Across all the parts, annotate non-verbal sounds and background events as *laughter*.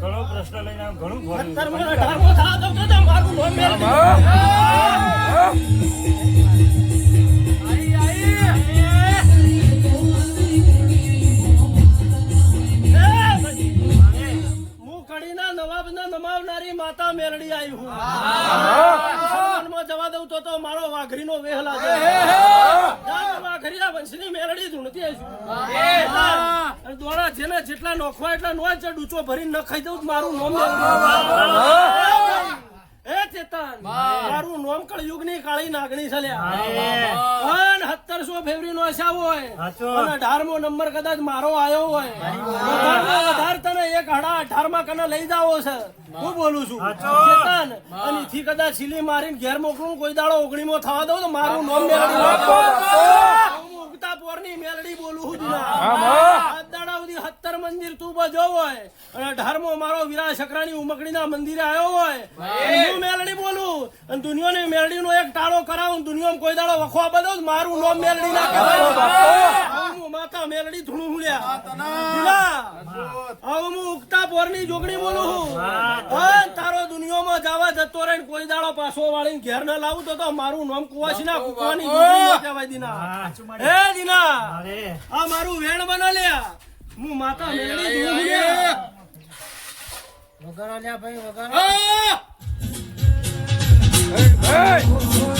ઘણો પ્રશ્ન લઈને ઘણું નમાવનારી માતા મેલડી આવી હું. મુસલમાનમાં જવા દઉં તો તો મારો વાઘરીનો વેહ લાગે. વાઘરીના વંશની મેલડી ધૂણતી. અને દોડા જેને જેટલા નોખવા એટલા નો જ ડૂચો ભરીને ન ખાઈ દઉં મારું નોમ. એ ચેતન મારું નોમ કળયુગની કાળી નાગણી છે લ્યા. સત્તરસો 1700 ફેબ્રુઆરી નો આશા હોય. અને 18મો નંબર કદાચ મારો આયો હોય. વધારે એક હડા 18માં કને લઈ જાવો છે. હું બોલું છું. ચેતન અને થી કદાચ સીલી મારીને ઘેર મોકલું કોઈ દાડો ઓગણીમો થવા દઉં તો મારું નામ મેળવી હું. ઉગતા પોરની મેલડી બોલું છું સુધી સત્તર મંદિર તું બજો હોય. અને અઢારમો મારો વીરા શકરાની ઉમકડીના મંદિરે આવ્યો હોય. હું મેલડી બોલું. અને દુનિયાની મેલડીનો એક ટાળો કરાવું દુનિયામાં કોઈ દાડો વખવા બધો મારું નામ મેલડી ના કહેવાય. માતા મેલડી ધૂણું હુલ્યા હવે હું ઉગતા પોરની જોગણી બોલું છું તારો દુનિયામાં જવા જતો રહે કોઈ દાડો પાછો વાળીને ઘેર ના લાવું તો તો મારું નામ કુવાસી ના કુવાની દીના. હે દીના. આ મારું વેણ બના લ્યા. હું માતા મેળવી દઉં છું લ્યા. આ! શું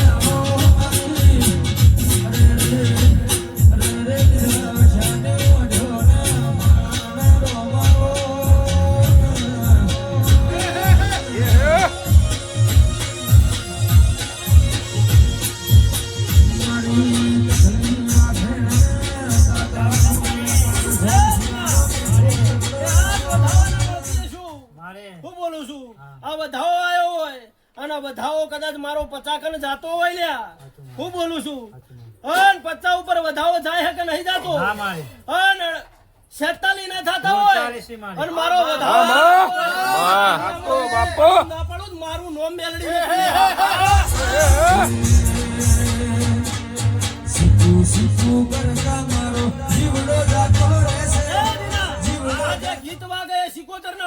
બધાઓ કદાચ મારો પચાકન જાતો હોય લ્યા. હું બોલું છું? અન પચા ઉપર વધાવો જાય કે નહીં જાતો? અન શેતાલી ના થતા હોય. અન મારે. અને મારો વધાવો ના પડું મારું નોમ મેલડી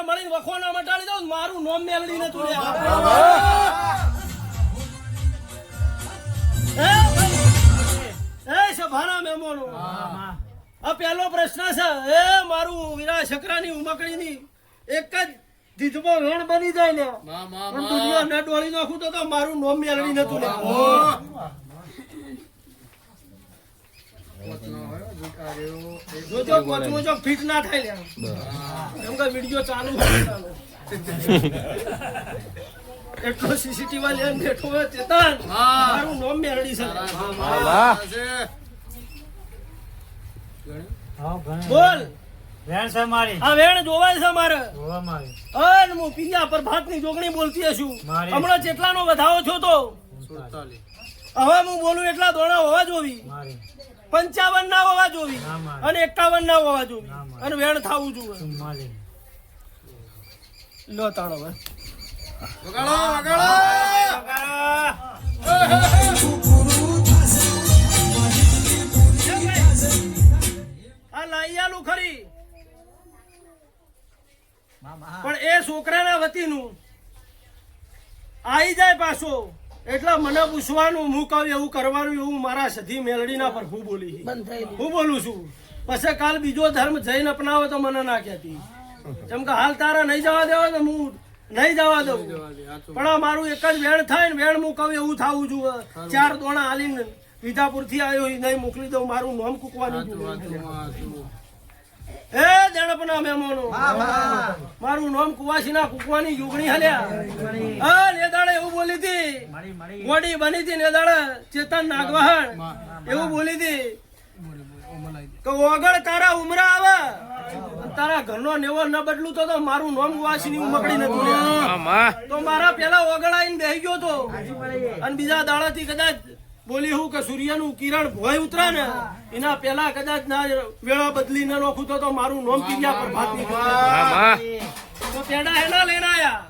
મળીને વખોના મટાડી દઉં મારું નોમ મેલડી લે એ સભાના મહેમાનો. આ પહેલો પ્રશ્ન છે એ મારું વીરા છકરાની ઉમકડીની એક જ દીધબો વેણ બની જાય ને પણ દુનિયા ન ડોળી નાખું તો તો મારું નોમ મેળવી નતું લે જોજો પોચમો જો ફિટ ના થાય લે. એમ કે વિડિયો ચાલુ *laughs* એટલો સીસીટીવી લઈને બેઠો હોય ચેતન. મારું નોમ મેલડી છે. બોલ. વેણ છે મારી. આ વેણ જોવાય છે મારે. જોવા મારી. અન હું પિયા પર ભાતની જોગણી બોલતી હશું. મારી. હમણાં જેટલાનો વધાવો છો તો. હવે હું બોલું એટલા દોણા હોવા જોવી. મારી. પંચાવન ના હોવા જોવી અને એકાવન ના હોવા જોવી અને વેણ થવું જોઈએ લો તાળો ભાઈ આ લાઈ આલું ખરી. પણ એ છોકરાના વતીનું. આઈ જાય પાછો. એટલે મને પૂછવાનું હું કહું એવું કરવાનું એવું મારા સધી મેલડીના પર હું બોલી હું બોલું છું. પછી કાલ બીજો ધર્મ જઈને અપનાવો તો મને ના કહેતી. જેમ કે હાલ તારા નહીં જવા દેવા તો હું નહીં જવા દઉં. પણ આ મારું એક જ વેણ થાય ને વેણ હું કહું એવું થવું છું. ચાર દોણા હાલીને વિધાપુરથી આવ્યો ઈ નહીં મોકલી દઉં મારું નામ કૂકવાનું એ દેણપના મહેમાનો મારું નામ કુવાસીના કુકવાની યુગણી હલ્યા. હા નેદાડે એવું બોલી હતી. મારી મારી. બની હતી નેદાડે ચેતન નાગવહણ એવું બોલી હતી. કે ઓગળ તારા ઉમરા આવે. તારા ઘરનો નેવો ન બદલું તો તો મારું નામ કુવાસી ઉમકડી નતું. તો મારા પેલા ઓગળ આવીને બેહી ગયો તો. અને બીજા દાડાથી કદાચ બોલી હું કે સૂર્યનું કિરણ ભોય ઉતરે ને એના પેલા કદાચ ના વેળા બદલી ને નોખું તો તો મારું નોમ કિરિયા પર ભાત નીકળે તો પેડા હેના લઈને આયા.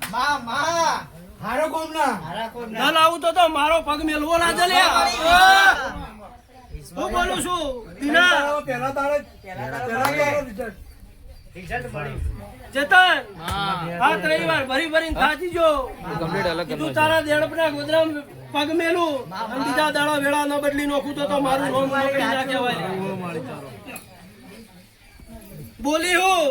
ના લાવું તો તો મારો પગ મેલવો ના જલે હું બોલું છું દિના. પેલા તારે પેલા તારે રિઝલ્ટ ચેતન હાથ રવિવાર ભરી ભરીને થાચી જો. કીધું તારા દેડપના ગોદરામાં પગ મેલું બીજા દાડા વેળા ન બદલી નોખું તો તો મારું નોમ નોકરી ના કહેવાય. બોલી હું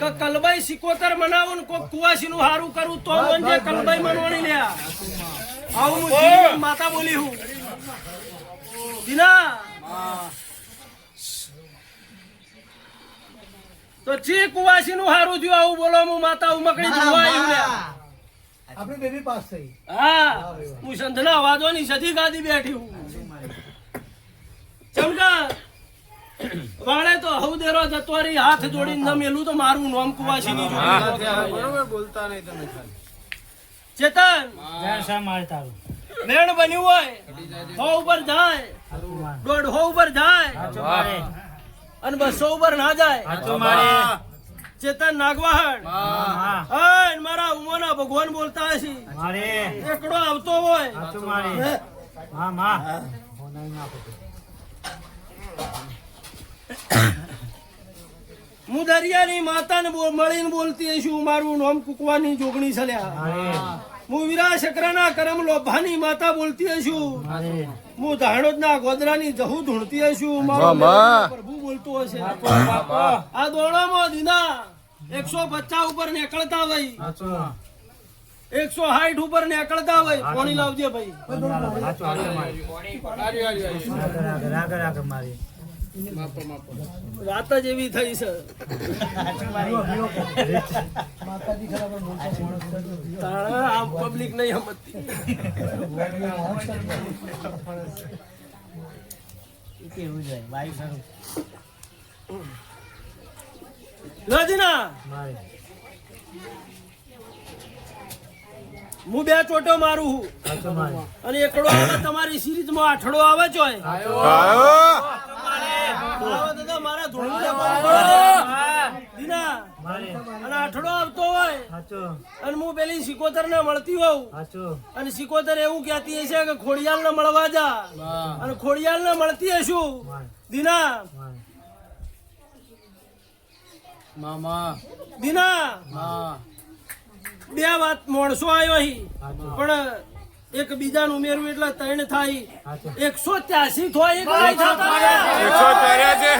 કે કલબાઈ સિકોતર મનાવું ને કોઈ કુવાસી નું હારું કરું તો મને કલબાઈ મનવાણી લ્યા. આવું હું માતા બોલી હું. દીના! તો જે કુવાસી નું હારું થયું આવું બોલો હું માતા ઉમકડી જોવા આવ્યું લ્યા. આપણી બેબી પાસ થઈ. હા હું સંધના અવાજોની સધી ગાદી બેઠી હું. ચમકા વાળે તો હવદેરો જતો રહી હાથ જોડીને ન મેલું તો મારું નોમ કુવાસી ની ચેતન વેણ છે મારી તારું. મેણ બન્યું હોય હો ઉપર જાય. દોઢ હો ઉપર જાય. અને બસો ઉપર ના જાય. ચેતન નાગવાહણ હા. મારા ઉમોના ભગવાન બોલતા હશે. એકડો આવતો હોય. હા માં. હો. દરિયાની માતાને મળીને બોલતી છું મારું નામ કુકવાની જોગણી છલ્યા હું હું વીરા શકરાના કરમ લોભાની માતા બોલતી હશું મારે. હું ધાણોદના ગોદરાની જહુ ધૂણતી હશું મારો પ્રભુ બોલતો હશે. આ દોડામાં દીના. એકસો પચાસ ઉપર નીકળતા ભાઈ. હાચું એકસો સાઠ ઉપર નીકળતા ભાઈ. કોણી લાવજે ભાઈ. વાત જ એવી થઈ છે. પબ્લિક નહીં સમજતી. કેવું જાય વાયુ સારું? મારે હું બે ચોટો મારું અને એકડો આવે તમારી સિરીઝમાં આઠડો આવે છો મારા ધોળીને અને આઠડો આવતો હોય. અને હું પેલી સિકોતર ને મળતી હોઉં. અને સિકોતર એવું કહેતી હશે કે ખોડિયાલ ને મળવા જા. અને ખોડિયાલ ને મળતી હશું. દીના. દીના! બે વાત મોણસો આવ્યો હી. પણ એક બીજાનું ઉમેરવું એટલે ત્રણ થાય. એકસો ત્યાસી થાય એકસો ચોર્યાસી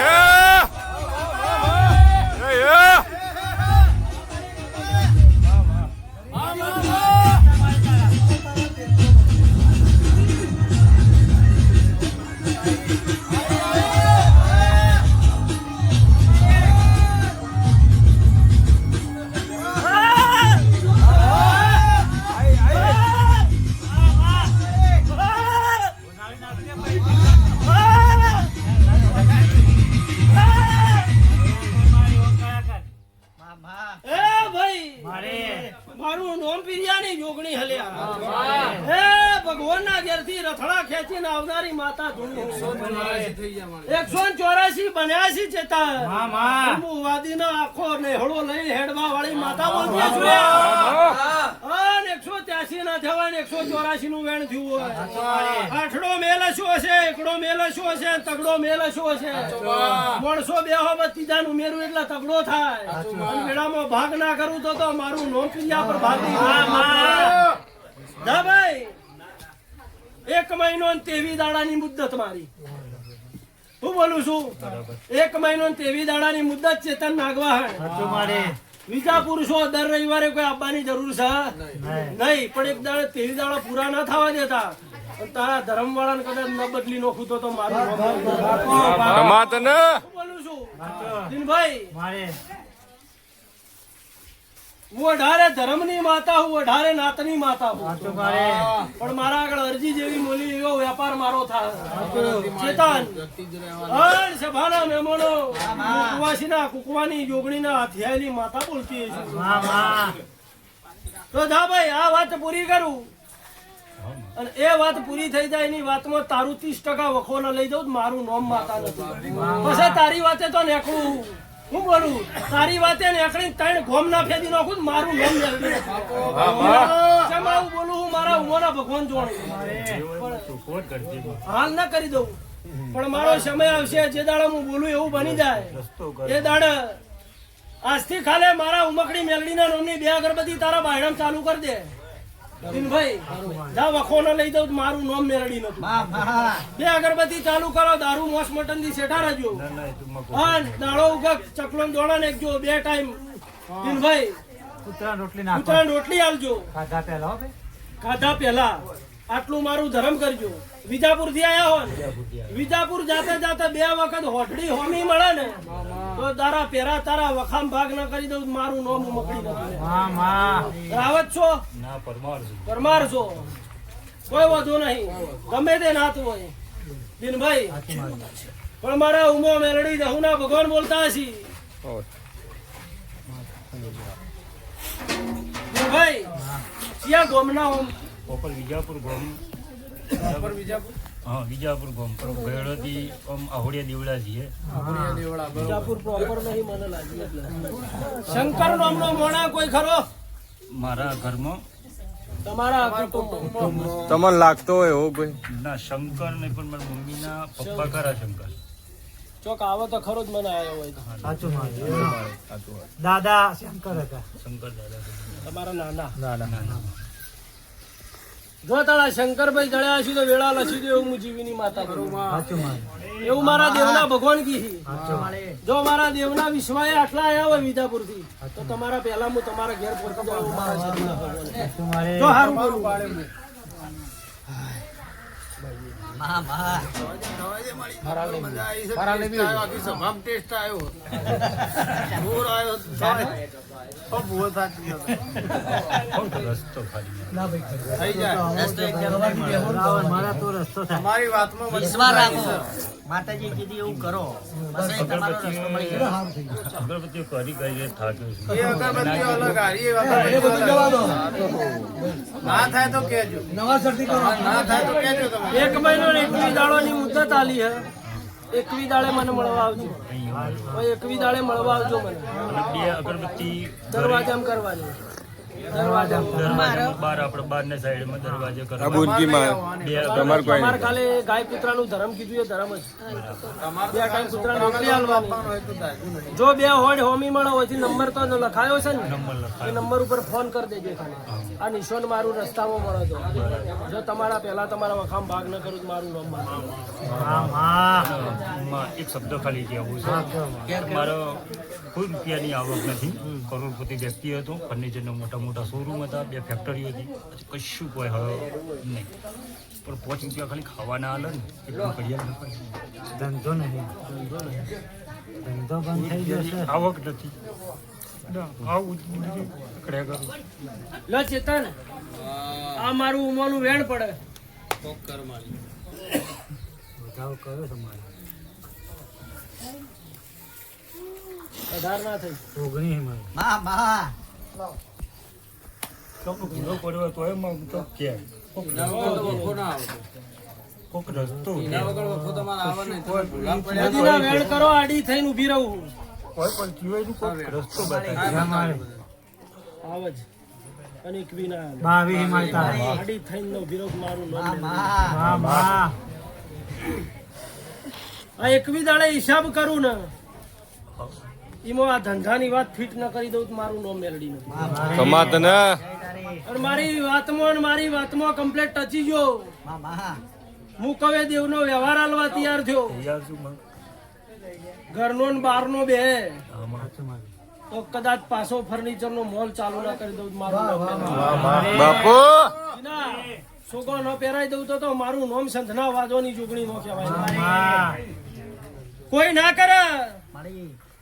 તગડો થાય. મેળામાં ભાગ ના કરું તો તો મારું નોકરીયા પર ભાગી ભાઈ. એક મહિનો ને તેવી દાડાની મુદ્દત મારી. હું બોલું છું? એક મહિનો તેવી તેવી દાડાની મુદ્દત ચેતન મારે. બીજા પુરુષો દર રવિવારે કોઈ આપવાની જરૂર છે? નહીં. પણ એક દાડે તેવી દાડા પૂરા ના થવા દેતા. તારા ધર્મ વાળાને કદાચ ન બદલી નોખું તો તો મારું નામ નહીં. કમાત ને હું બોલું છું? દિનભાઈ. હું અઢારે ધર્મની માતા હું અઢારે નાતની માતા હું. પણ મારા આગળ અરજી જેવી મોલી એવો વેપાર મારો થાય. ચેતન અન સભાના મહેમાનો કુવાસીના કુકવાની જોગણીના હથિયાયેલી માતા બોલતી તો જા ભાઈ આ વાત પૂરી કરું. અને એ વાત પૂરી થઈ જાય એની વાતમાં તારું ત્રીસ ટકા વખો ન લઈ જાઉં મારું નોમ માતા નથી. પછી તારી વાતે તો નેકળું. હું બોલું તારી વાતે નેખડી ત્રણ ગોમ ના ફેદી નાખું મારું નોમ આવું બોલું? હું મારા ઉમરના ભગવાન જોડે હાલ ના કરી દઉં. પણ મારો સમય આવશે જે દાડે હું બોલું એવું બની જાય. એ દાડે આજથી ખાલે મારા ઉમકડી મેલડીના નોમની બે અગરબત્તી તારા બાયણામ ચાલુ કરી દે. ભાઈ જા વખો લઈ દઉં મારું નામ મેલડી નતું બે અગરબત્તી ચાલુ કરો દારૂ મોસ મટનથી શેઠા રહેજો હા દાડો ઉગક ચકલો ને દોડા બે ટાઈમ. ભાઈ કૂતરા રોટલી નાખો. ઉત્તરાયણ રોટલી આલજો ખાધા પહેલા ખાધા પહેલા. આટલું મારું ધર્મ કરજો. વિજાપુરથી આયા. હો વિજાપુર જાતે જાતે બે વખત હોટડી હોમી મળે ને તો તારા પેરા તારા વખામ ભાગ ના કરી દઉં મારું નોમ મકડી માં. રાવત છો? પરમાર છો. કોઈ વાંધો નહીં. ગમે તે નાતું હોય. દિનભાઈ પણ મારા ઉમો મેલડી દહુના ભગવાન બોલતા હશી? દિનભાઈ ક્યાં ગોમના હોમ વિજાપુર ગામ. હા વિજાપુર ગામ. પર ભેળોથી આમ આહોડિયા દેવડા છીએ. વિજાપુર પ્રોપર નહીં મને લાગી એટલે. શંકર નામનો મોણા કોઈ ખરો? મારા ઘરમાં તમારા તમને લાગતો હોય એવો કોઈ? ના શંકર નહીં પણ મારા મમ્મીના પપ્પા ખરા શંકર. ચોક આવો તો ખરો જ મને આવ્યો હોય. સાચું માં દાદા શંકર હતા. શંકર દાદા. તમારા નાના. નાના જો તારા શંકરભાઈ જળ્યા છે તો વેળા લસી દે એવું હું જીવીની માતા કરું. એવું મારા દેવના ભગવાન કી. જો મારા દેવના વિશ્વાએ આટલા આવ્યા હોય વિજાપુરથી તો તમારા પહેલા હું તમારા ઘેર પહોંચી જાઉં. મારા ભગવાન જો હારું બોલું. મારા રાખો *laughs* છું. એ બધું નવા સરથી કરો એક મહિનો ની એકવી દાડોની મુદત આલી હે. એકવી દાડે મને મળવા આવજો. એકવી દાડે મળવા આવજો મને. બે અગરબત્તી દરવાજામ કરવાની. જો. બે હોય હોમી મળો હોય નંબર તો લખાયો છે ને નંબર એ નંબર ઉપર ફોન કરી દેજો ખાલી. આ નિશોન મારું રસ્તામાં મળો તો. જો તમારા પહેલા તમારા વખામ ભાગ ન કરું મારું નામ એક શબ્દ ખાલી છે. મારો કોઈ રૂપિયાની આવક નથી. કરોડપતિ વ્યક્તિ હતો ફર્નિચરના મોટા મોટા શોરૂમ હતા બે ફેક્ટરીઓ હતી. પછી કશું કોઈ હવે નહીં. પણ પાંચ રૂપિયા ખાલી ખાવાના હાલ ને એટલું કરિયાર ન કરે. ધંધો નહીં. ધંધો બંધ થઈ જશે. આવક નથી. ના, આવું જ બધું કર્યા કરું. લો ચેતન આ મારું ઉમરનું વેણ પડે. બધાઓ કરો તમારે. અઢાર ના થઈ. ઓગણી મારે માં માં ભૂલો પડ્યો તો એમ તો કે કોક કોક રસ્તો નદીના વેણ કરો આડી થઈને ઊભી રહું. કોઈ પણ જીવાયનું કોક રસ્તો બતાવે. આવજ અને એકવી ના આવે. આડી થઈને ઊભી રહું મારું નામમાં લેવું. માં માં માં આ એકવી દાડે હિસાબ કરું ને. એમાં આ ધંધાની વાત ફિટ ન કરી દઉં તો મારું નો મેલડી નથી. કમાત ને. અને મારી વાતમાં ને મારી વાતમાં કમ્પ્લેટ ટચી ગયો. હું કવે દેવનો વ્યવહાર હાલવા તૈયાર થયો. ઘરનો ને બહારનો બે. તો કદાચ પાછો ફર્નિચર નો મોલ ચાલુ ના કરી દઉં મારો બાપુ! સોગો ન પહેરાઈ દઉં તો તો મારું નામ સંધના વાજવાની જુગણી નો કહેવાય કોઈ ના કરે.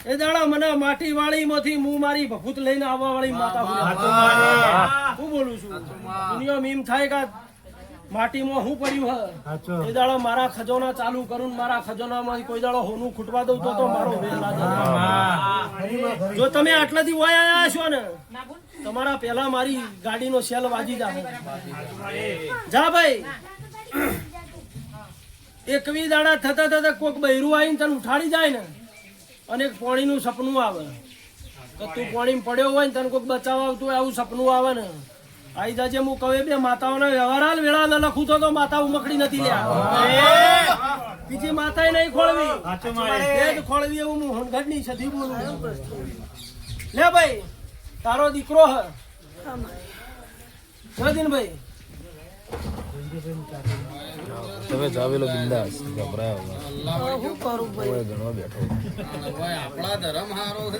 એ દાડા મને માટી વાળી માંથી હું મારી ભભૂત લઈને આવવા વાળી માતા હું હું બોલું છું. દુનિયા મીમ થાય કે માટીમાં હું પડ્યું હે. એ દાડો મારા ખજોના ચાલુ કરું ને મારા ખજોનામાં કોઈ દાડો હોનું ખૂટવા દઉં તો તો મારો જો તમે આટલાથી વાય આયા છો ને તમારા પેલા મારી ગાડીનો સેલ વાજી જાય જા ભાઈ. એકવી દાડા થતા થતા કોક બૈરું આવીને તને ઉઠાડી જાય ને અને એક પાણીનું સપનું આવે. તો તું પાણીમાં પડ્યો હોય ને તને કોઈક બચાવ આવતું હોય આવું સપનું આવે ને. આઈ જાજે હું કહું બે માતાઓના વ્યવહાર હાલ વેળા ન લખું તો તો માતા ઉમકડી નથી લ્યા બીજી માતાએ નહીં ખોળવી. એ ખોળવી એવું હું હણઘડની સધી બોલું લે ભાઈ તારો દીકરો હ. જયદીનભાઈ તમે જાવેલો બિંદાસ. ગભરાયો ભાઈ. આપણા ધર્મ હારો છે.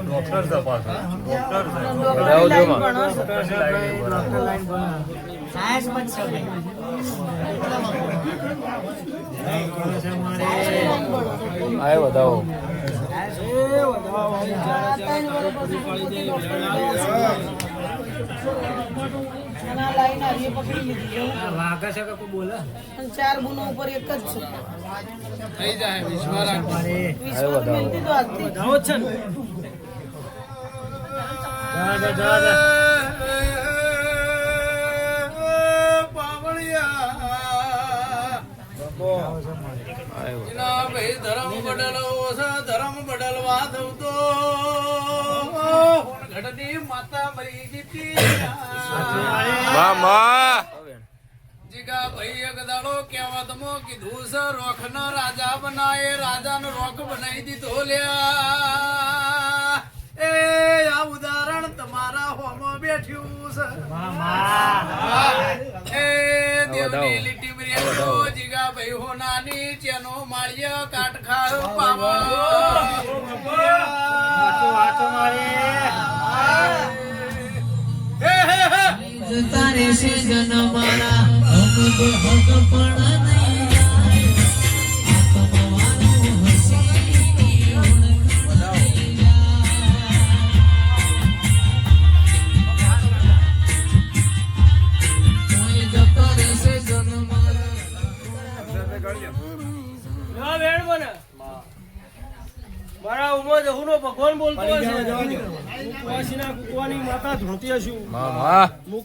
ડોક્ટર તપાસ ડોક્ટર સાયન્સમાં છે ભાઈ. આય વધાવો ચાર ગુનો ઉપર એક જ છે ભાઈ ધર્મ બદલવો છે ધર્મ બદલવા દઉં તો. ઘટની માતા મરી જીતી મામા. જીગા ભાઈ એક દાડો કહેવતમાં કીધું છે રોખનો રાજા બનાય રાજાનો રોખ બનાવી દીધો લ્યા. એ આ ઉદાહરણ તમારા હોમાં બેઠ્યું છે. એ દેવની લીટી મર્યાદો જીગા ભાઈ હોનાની ચેનો માળિયો કાટ ખાયો પાવો વાંચો મારે જન મારા હમ હક પણ હું.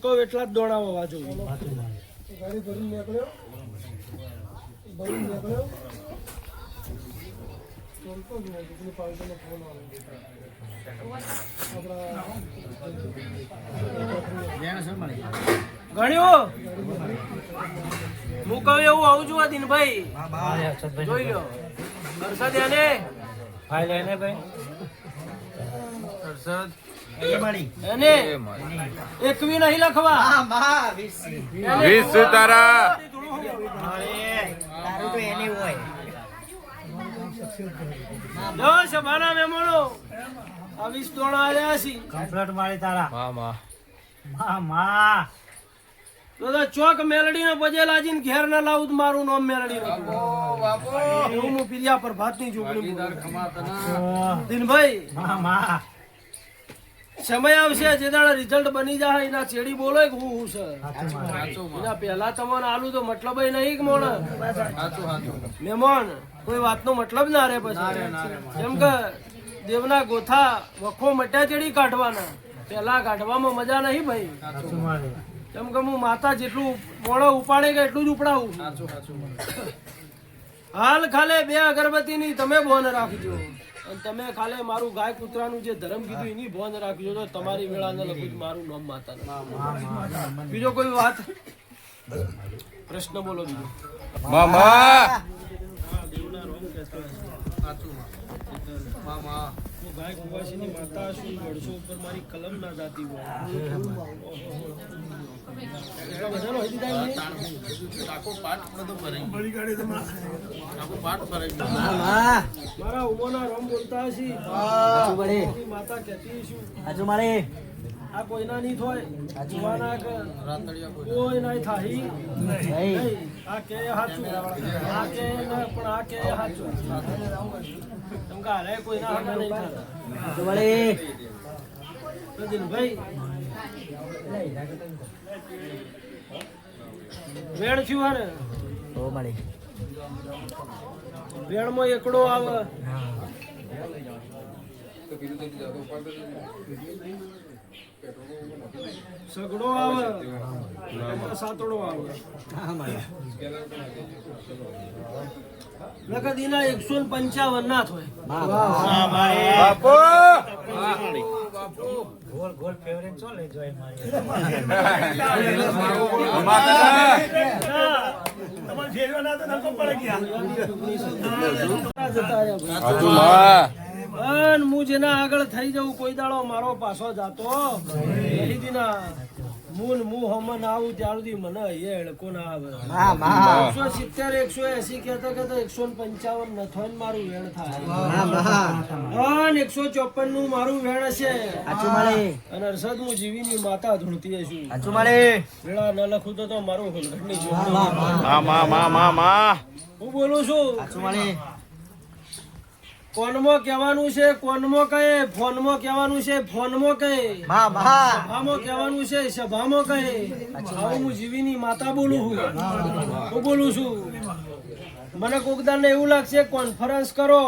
કહું એટલા જ દોડાવો વાંચો ગણ્યું? હું એવું આવું છું દિનભાઈ જોઈ લો. હર્ષદ એને. ભાઈ. એને એકવી નહીં લખવા. હા, માં, વીસી. એને વીસ તારા. તારું તો એને હોય. જો સભાના મહેમાનો આ વીસ દોણા આવ્યા છે કમ્પ્લેટ મારી તારા. મામા મા. મા તો તો ચોક મેલડી ને પજે લાજીને ઘેર ના લાવું મારું નામ મેલડી એવું હું પિરિયા પર ભાતની ચોકડી દિનભાઈ. મા મા. સમય આવશે જે દાડે રિઝલ્ટ બની જાય એના ચેડી બોલો કે હું હું છે. એના પહેલા તમને આલુ તો મતલબ નહીં કે મોણ. મહેમાન કોઈ વાતનો મતલબ ના રહે પછી. જેમ કે દેવના ગોથા વખો મટ્યા ચેડી કાઢવાના. પેલા કાઢવામાં મજા નહીં ભાઈ. કેમ કે હું માતા જેટલું મોણો ઉપાડે કે એટલું જ ઉપડાવું. હાલ ખાલે બે અગરબત્તી ની તમે બોન રાખજો. અને તમે ખાલે મારું ગાય કૂતરાનું જે ધર્મ કીધું એની બોન રાખજો તો તમારી વેળા ન લખું મારું નામ માતા બીજો કોઈ વાત? પ્રશ્ન બોલો બીજો. મામા! મામા ગાય કુવાસીની માતા શું વર્ષો ઉપર મારી કલમ ના જાતી હોય. હજી. મારા આ કોઈના નહીં થોય કોઈ નહીં થાહી. આ કે હાચું કે વેણ થયું હે ને તો મળે વેણમાં એકડો આવે. સગડો આવે સાતડો આવે? લખદીના એકસો પંચાવન ના થાય બાપુ ફેવરેટ તમારે ફેરવા ના તો નકો પડી ગયા હું જેના આગળ થઈ જાઉં કોઈ દાડો મારો પાછો જાતો મૂન મું આવું ત્યાર સુધી મને અહીંયા એળકો ના આવે. એકસો સિત્તેર એકસો એસી કહેતા કહેતા એકસો ને પંચાવન નથો ને મારું વેણ થાય. એકસો ચોપનનું મારું વેણ હશે. અને હર્ષદ હું જીવીની માતા ધૂણતી છું વેળા ન લખું તો તો મારું હોલઘટની જોડણી. મા મા મા મા મા. હું બોલું છું. કોનમાં કહેવાનું છે કોનમાં કહે ફોનમાં કહેવાનું છે ફોનમાં કહે. સભામાં કહેવાનું છે સભામાં કહે. આવું હું જીવીની માતા બોલું છું. હું બોલું છું. મને કોકદારને એવું લાગશે કોન્ફરન્સ કરો.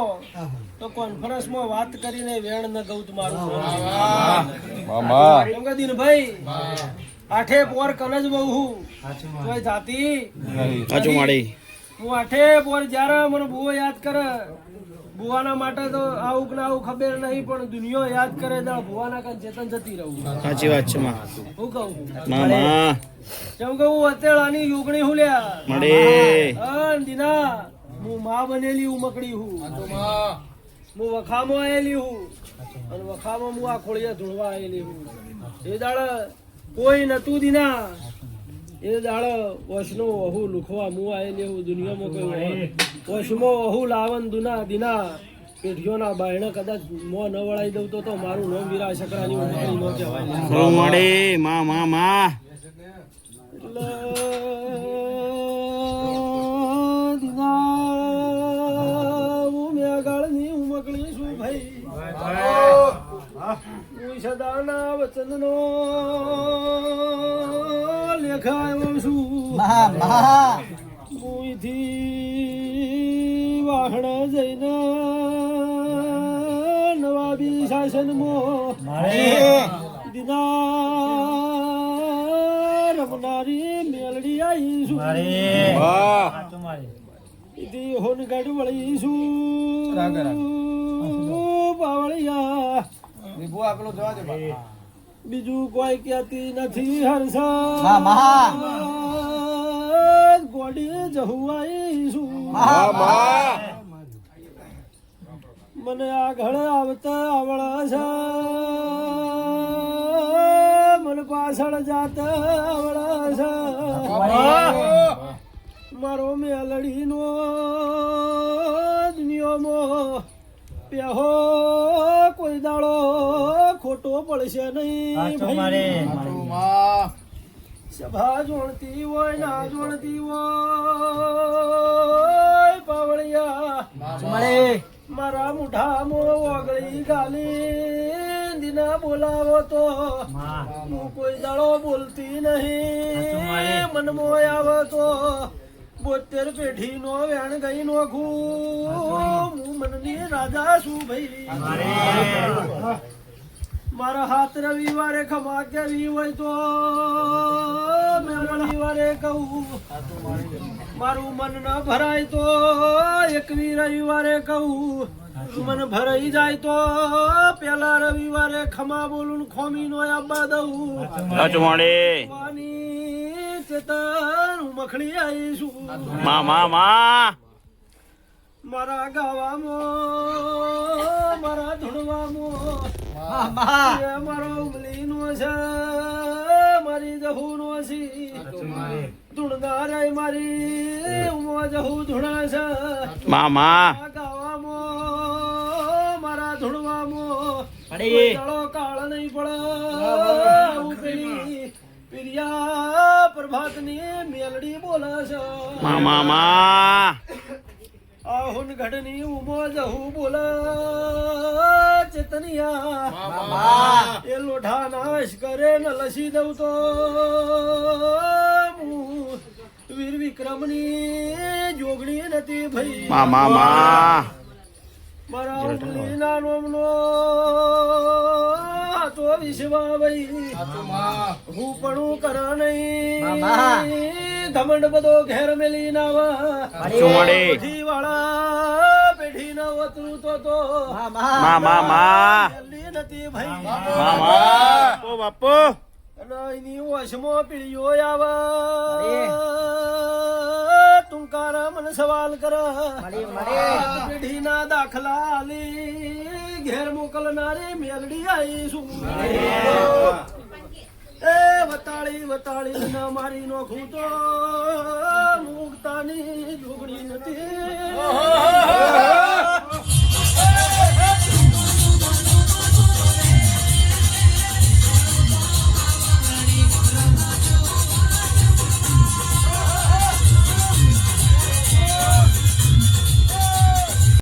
તો કોન્ફરન્સમાં વાત કરીને વેણ ન ગૌત મારું. દિનભાઈ આઠે પોર કનજ બહુ હું. કોઈ જાતી? હું આઠે પોર જ્યારે મને બહુ યાદ કરે. બુવાના માટે તો આવું ના આવું ખબર નહીં પણ દુનિયા યાદ કરે તો ભુવાના કાન ચેતન જતી રહું સાચી વાત છે માં. હું કહું મામા જેમ કે હું અત્યારે આની યોગણી હું લ્યા. મળે. હા દીના હું માં બનેલી હું મકડી હું. હું વખામો આવેલી હું. અને વખામો હું આ ખોળિયા ધૂળવા આવેલી હું. એ દાડ કોઈ નતું દીના. એ દાડ વશનો વહુ લુખવા મુવા આવેલી એવું દુનિયામાં કોઈ વશમાં વહુ લાવન દુના દીના. પેઢીઓના બાયણા કદાચ મો ન વળાઈ દઉં તો તો મારું નોમ વીરા શકરાની ઉમકડી નો કહેવાય. મળે મા મા મા. સદાના દીના હું ઉમકળી છું. મુઈથી વાહણ જઈને નવાબી શાસનમાં દીના રમનારી મેલડી આવી છું ઈથી હોનગઢ વળી છું બાવળિયા. બીજું કોઈ કહેતી નથી હર્ષા ગોડી જહુઆઈ છું મને આગળ આવતા આવડે છે. મને પાછળ જાતા આવડે છે. મારો મેલડીનો દુનિયામાં પેહો કોઈ દાડો ખોટો પડશે નહીં. સભા જોણતી હોય ના જોણતી હોય પાવળિયા. મારા. મુઠામો ઓગળી ગાલી દીના બોલાવો તો. હું કોઈ દાડો બોલતી નહીં મનમો આવે તો. બોતેર પેઢી નો વેણ ગઈ નોખું હું મનની રાજા છું ભાઈ. મારા હાથ રવિવારે ખમા કેવી હોય તો મેં રવિવારે કહું. મારું મન ન ભરાય તો એકવી રવિવારે કહું. મન ભરાઈ જાય તો પેલા રવિવારે ખમા બોલું ખોમી નો આબા દઉં. ચેતન હું મખણી આવીશું મા મા મા. મારા ગાવામાં મારા ધૂળવામાં એ મારો ઉમલીનો છે મારી જહુનો છે. ધૂણદાર મારી ઉમો જહુ ધૂણા છે. મા મા. આ ગાવામાં મારા ધૂળવામાં કોઈ દાડો કાળ નહીં પડે. આવું પેલી પ્રિયા પ્રભાતની મેલડી બોલે છે. મા આહુન ઘડની ઉમો જહુ બોલ ચેતનિયા. એ લોઢા નાશ કરે ન લસી દઉં તો હું વીર વિક્રમની જોગણી નથી ભાઈ. મા મારા ઉમલીના સાચું માં હું પણ કર નહીં. ઘમંડ બધો ઘેર મેલી નાવા. પેઢી વાળા. પેઢી ના વતરું તો તો. મા નથી ભાઈ. મા બાપુ એની વશમો પીળીઓ આવે. તુંકારા મને સવાલ કર. પેઢીના દાખલા આલી ઘેર મોકલનારી મેલડી આવીશું એ વતાળી વતાળી ના મારી નો ખૂતો મુક્તાની ઢોગડી નથી